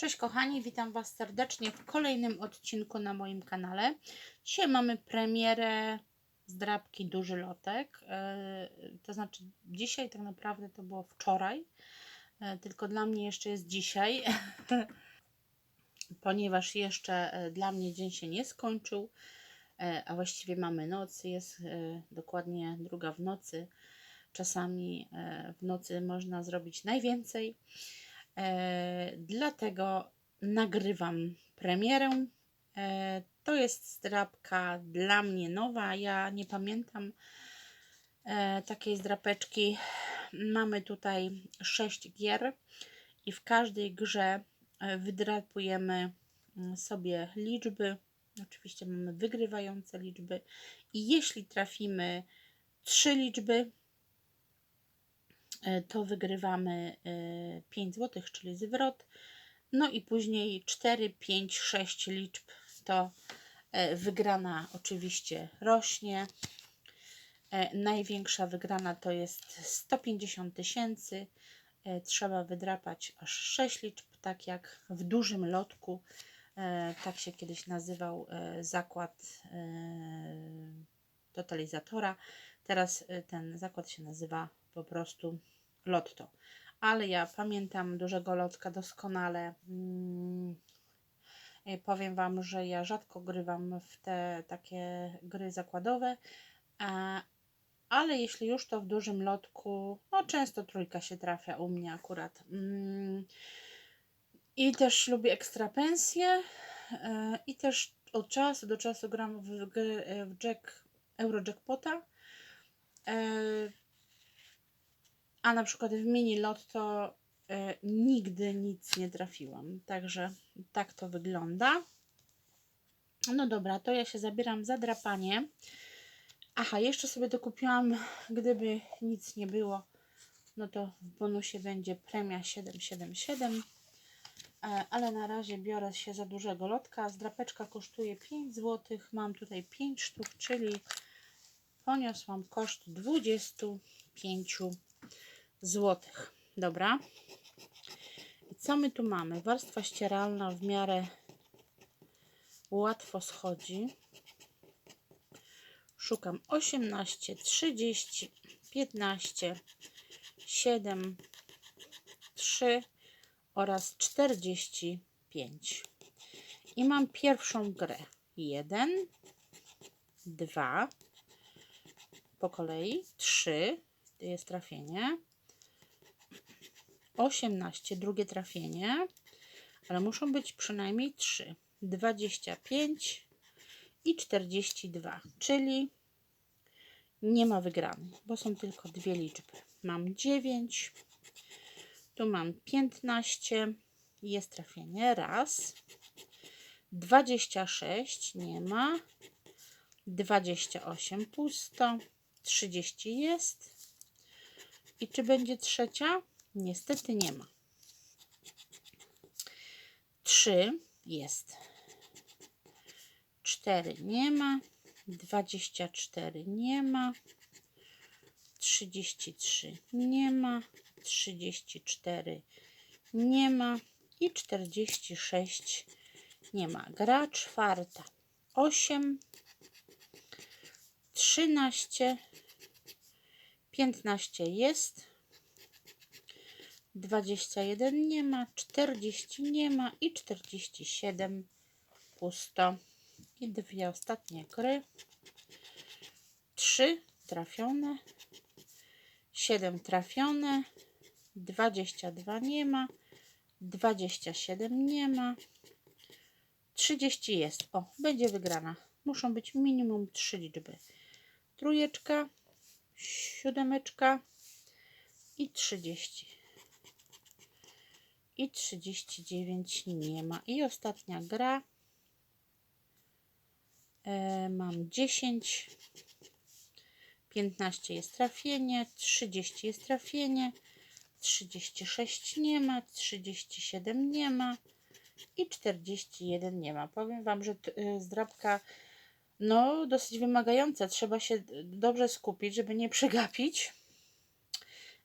Cześć kochani, witam Was serdecznie w kolejnym odcinku na moim kanale. Dzisiaj mamy premierę zdrabki Duży Lotek. E, To znaczy dzisiaj tak naprawdę to było wczoraj, e, tylko dla mnie jeszcze jest dzisiaj, ponieważ jeszcze e, dla mnie dzień się nie skończył, a właściwie mamy noc, jest dokładnie druga w nocy. Czasami w nocy można zrobić najwięcej. E, dlatego nagrywam premierę. E, to jest zdrabka dla mnie nowa. Ja nie pamiętam e, takiej zdrapeczki. Mamy tutaj sześć gier i w każdej grze e, wydrapujemy mm, sobie liczby. Oczywiście mamy wygrywające liczby i jeśli trafimy trzy liczby, to wygrywamy 5 zł, czyli zwrot. No i później 4, 5, 6 liczb to e, wygrana oczywiście rośnie. E, Największa wygrana to jest 150 tysięcy. E, Trzeba wydrapać aż 6 liczb, tak jak w dużym lotku. E, Tak się kiedyś nazywał e, zakład e, totalizatora. Teraz e, ten zakład się nazywa po prostu Lotto. Ale ja pamiętam dużego lotka doskonale. Mm, e, Powiem Wam, że ja rzadko grywam w te takie gry zakładowe, ale jeśli już to w dużym lotku, no często trójka się trafia u mnie akurat. Mm, I też lubię ekstra pensje e, i też od czasu do czasu gram w, e, w Jack, Eurojackpota. A na przykład w mini lotto e, nigdy nic nie trafiłam. Także tak to wygląda. No dobra, to ja się zabieram za drapanie. Aha, jeszcze sobie dokupiłam, gdyby nic nie było, no to w bonusie będzie premia 777. E, Ale na razie biorę się za dużego lotka. Zdrapeczka kosztuje 5 zł. Mam tutaj 5 sztuk, czyli poniosłam koszt 25 złotych. Dobra. I co my tu mamy? Warstwa ścieralna w miarę łatwo schodzi. Szukam 18, 30, 15, 7, 3 oraz 45. I mam pierwszą grę. 1, 2, po kolei 3, to jest trafienie. 18, drugie trafienie, ale muszą być przynajmniej 3. 25 i 42, czyli nie ma wygranej, bo są tylko dwie liczby. Mam 9, tu mam 15, jest trafienie, raz. 26, nie ma. 28, pusto. 30 jest. I czy będzie trzecia? Niestety nie ma. 3 jest. 4 nie ma. 24 nie ma. 33 nie ma. 34 nie ma. I 46 nie ma. Gra czwarta. 8, 13, 15 jest. 21 nie ma, 40 nie ma i 47 pusto. I dwie ostatnie gry. 3 trafione, 7 trafione, 22 nie ma, 27 nie ma, 30 jest. O, będzie wygrana. Muszą być minimum 3 liczby. Trójeczka, siódemeczka i 30 i 39 nie ma. I ostatnia gra. E, mam 10, 15 jest trafienie, 30 jest trafienie, 36 nie ma, 37 nie ma i 41 nie ma. Powiem Wam, że y, zdrabka no dosyć wymagająca. Trzeba się dobrze skupić, żeby nie przegapić.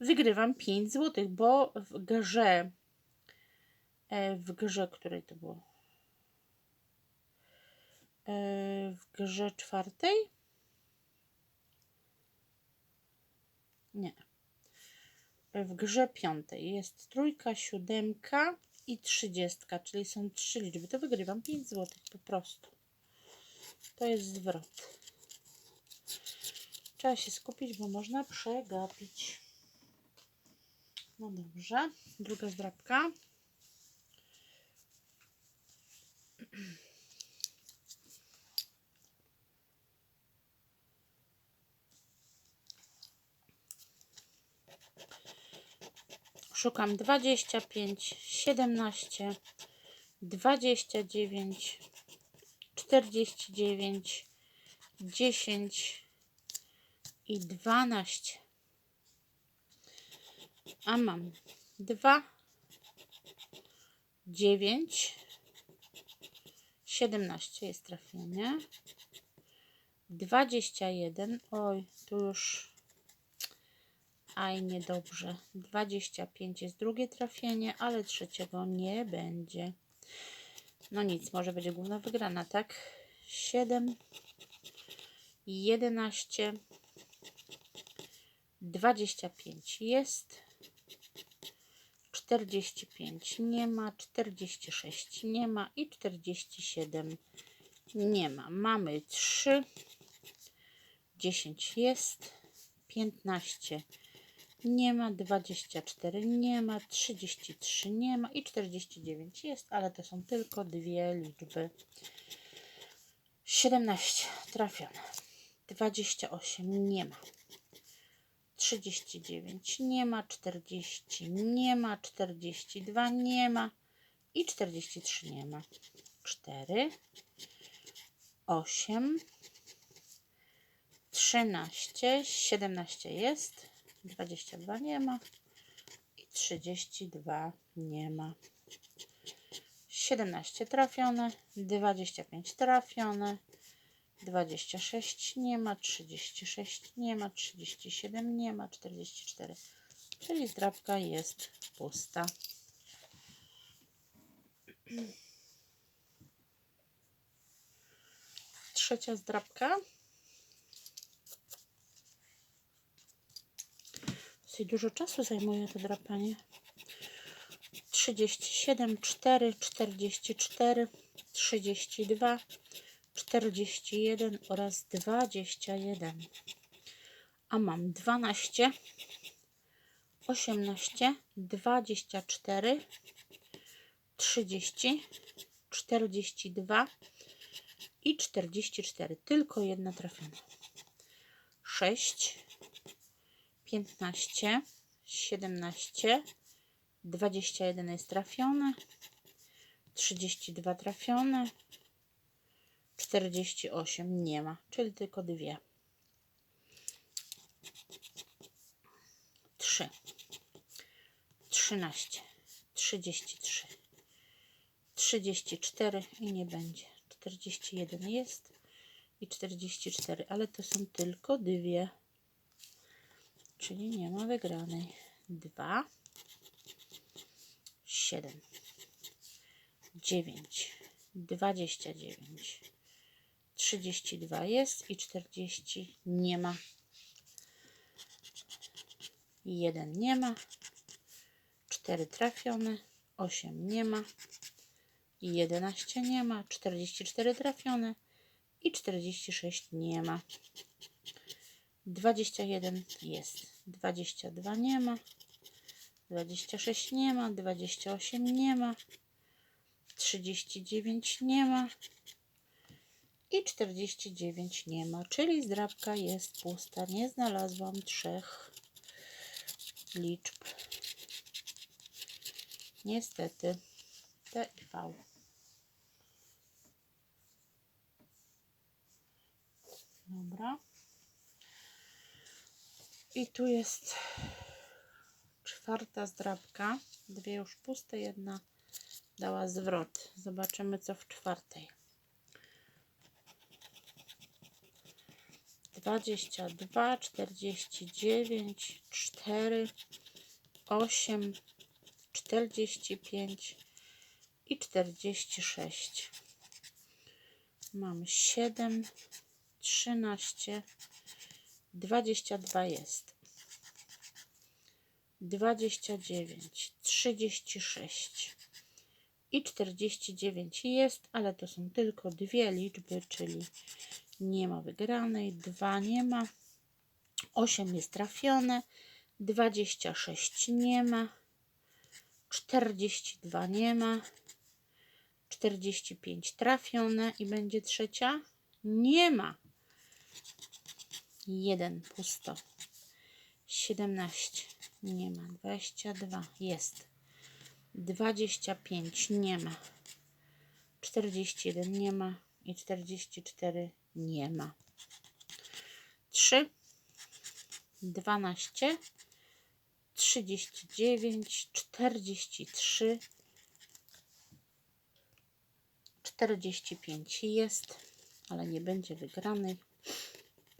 Wygrywam 5 zł, bo w grze w grze, której to było? E, w grze czwartej? Nie. E, W grze piątej jest trójka, siódemka i trzydziestka, czyli są trzy liczby. To wygrywam 5 zł po prostu. To jest zwrot. Trzeba się skupić, bo można przegapić. No dobrze. Druga zdrabka. Szukam 25, 17, 29, 49, 10 i 12. A mam 2, 9, 17 jest trafienie. 21, oj, tu już Aj, niedobrze. 25 jest drugie trafienie, ale trzeciego nie będzie. No nic, może będzie główna wygrana, tak? 7, 11, 25 jest. 45 nie ma, 46 nie ma i 47 nie ma. Mamy 3, 10 jest, 15 nie ma, 24 nie ma, 33 nie ma i 49 jest, ale to są tylko dwie liczby. 17 trafione, 28 nie ma, 39 nie ma, 40 nie ma, 42 nie ma. i 43 nie ma. 4, 8, 13, 17 jest, 22 nie ma i 32 nie ma. 17 trafione, 25 trafione, 26 nie ma, 36 nie ma, 37 nie ma, 44. Czyli zdrabka jest pusta. Trzecia zdrabka. Dosyć dużo czasu zajmuje to drapanie. 37, 4, 44, 32, 41 oraz 21. A mam 12, 18, 24, 30, 42 i 44. Tylko jedna trafiona. 6, 15, 17, 21 jest trafione, 32 trafione, 48 nie ma, czyli tylko dwie. 3, 13, 33, 34 i nie będzie. 41 jest i 44, ale to są tylko dwie czyli nie ma wygranej. 2, 7, 9, 29, 32 jest i 40 nie ma. 1 nie ma, 4 trafione, 8 nie ma, 11 nie ma, 44 trafione i 46 nie ma. 21 jest. 22 nie ma. 26 nie ma. 28 nie ma. 39 nie ma. I 49 nie ma. Czyli zdrabka jest pusta. Nie znalazłam trzech liczb. Niestety. T i V. Dobra. I tu jest czwarta zdrabka. Dwie już puste, jedna dała zwrot. Zobaczymy co w czwartej. 22, 49, 4, 8, 45, i 46. Mamy 7, 13, 22 jest. 29, 36 i 49 jest, ale to są tylko dwie liczby, czyli nie ma wygranej, 2 nie ma, 8 jest trafione, 26 nie ma, 42 nie ma, 45 trafione i będzie trzecia, nie ma, 1 pusto, 17 nie ma, 22 jest, 25 nie ma, 41 nie ma. I 44 nie ma. 3, 12, 39, 43, 45 jest, ale nie będzie wygranej,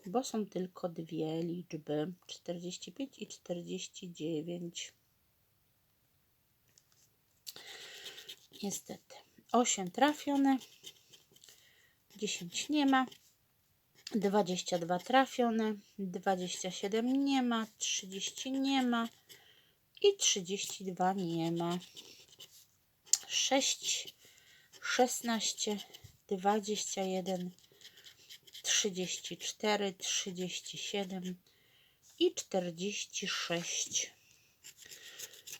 bo są tylko dwie liczby 45 i 49. Niestety 8 trafione, 10 nie ma. 22 trafione, 27 nie ma, 30 nie ma i 32 nie ma. 6, 16, 21, 34, 37 i 46.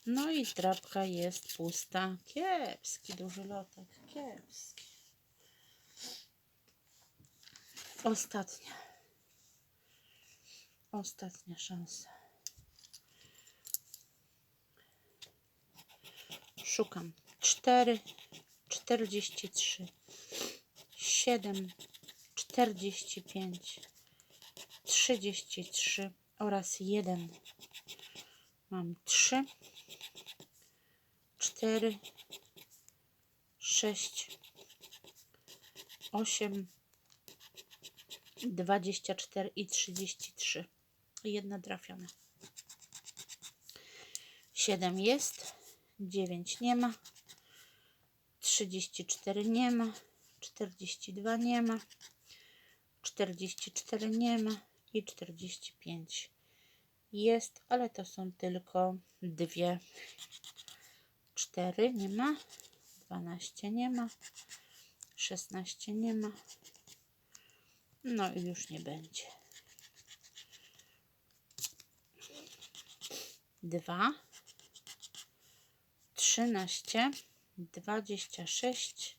No i trapka jest pusta. Kiepski duży lotek, kiepski. Ostatnia. Ostatnia szansa. Szukam. 4, 43, 7, 45, 33 oraz 1. Mam 3, 4, 6, 8, 24 i 33. Jedna trafiona. 7 jest, 9 nie ma, 34 nie ma, 42 nie ma, 44 nie ma i 45 jest, ale to są tylko dwie. 4 nie ma, 12 nie ma, 16 nie ma, no i już nie będzie. Dwa, trzynaście, dwadzieścia sześć,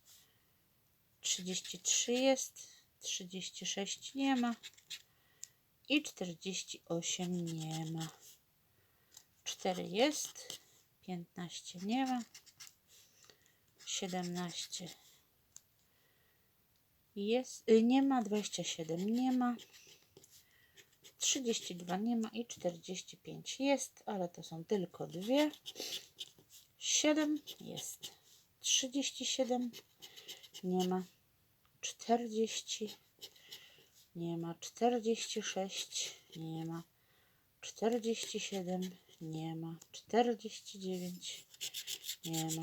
trzydzieści trzy jest, trzydzieści sześć nie ma i czterdzieści osiem nie ma. Cztery jest, piętnaście nie ma, siedemnaście jest, y, nie ma, 27 nie ma, 32 nie ma i 45 jest, ale to są tylko dwie. 7 jest, 37 nie ma, 40 nie ma, 46 nie ma, 47 nie ma, 49 nie ma.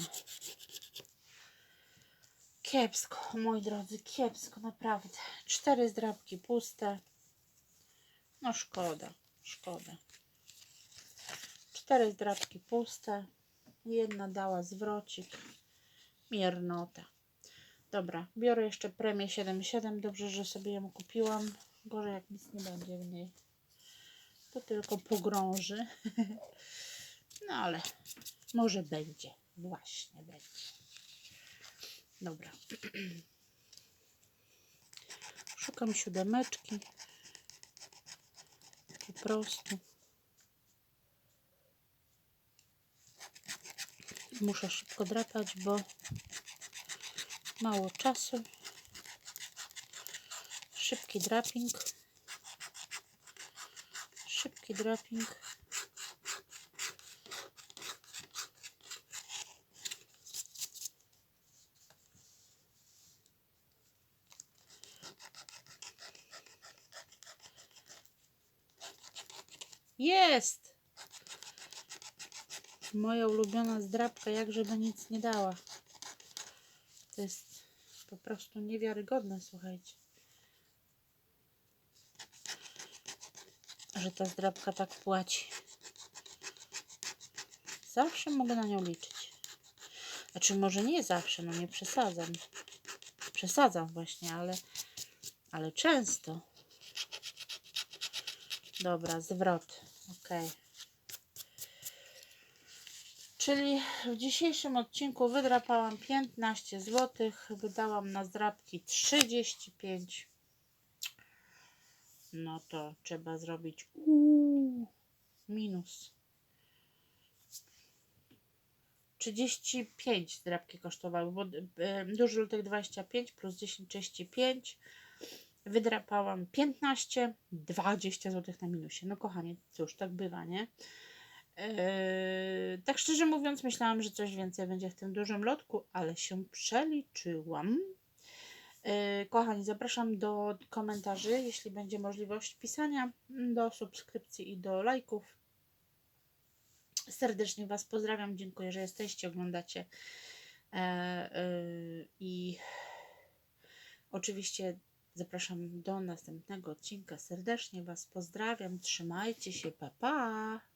Kiepsko, moi drodzy, kiepsko, naprawdę. Cztery zdrabki puste. No szkoda, szkoda. Cztery zdrabki puste. Jedna dała zwrocik. Miernota. Dobra, biorę jeszcze premię 7,7. Dobrze, że sobie ją kupiłam. Gorzej jak nic nie będzie w niej. To tylko pogrąży. No ale może będzie. Właśnie będzie. Dobra. Szukam siódemeczki. Po prostu. Muszę szybko drapać, bo mało czasu. Szybki draping. Szybki draping. Jest! Moja ulubiona zdrabka, jakże by nic nie dała. To jest po prostu niewiarygodne, słuchajcie. Że ta zdrabka tak płaci. Zawsze mogę na nią liczyć. Znaczy, może nie zawsze, no nie przesadzam. Przesadzam właśnie, ale, ale często. Dobra, zwrot. Ok. Czyli w dzisiejszym odcinku wydrapałam 15 zł, wydałam na zdrapki 35. No to trzeba zrobić uuu, minus. 35 zdrapki kosztowały, bo duży lutek 25 plus 10, 35. Wydrapałam 15, 20 zł na minusie. No kochanie, cóż, tak bywa, nie? Eee, tak szczerze mówiąc, myślałam, że coś więcej będzie w tym dużym lotku, ale się przeliczyłam. Eee, kochani, zapraszam do komentarzy, jeśli będzie możliwość pisania, do subskrypcji i do lajków. Serdecznie Was pozdrawiam, dziękuję, że jesteście, oglądacie. Eee, I oczywiście zapraszam do następnego odcinka. Serdecznie Was pozdrawiam, trzymajcie się, pa pa!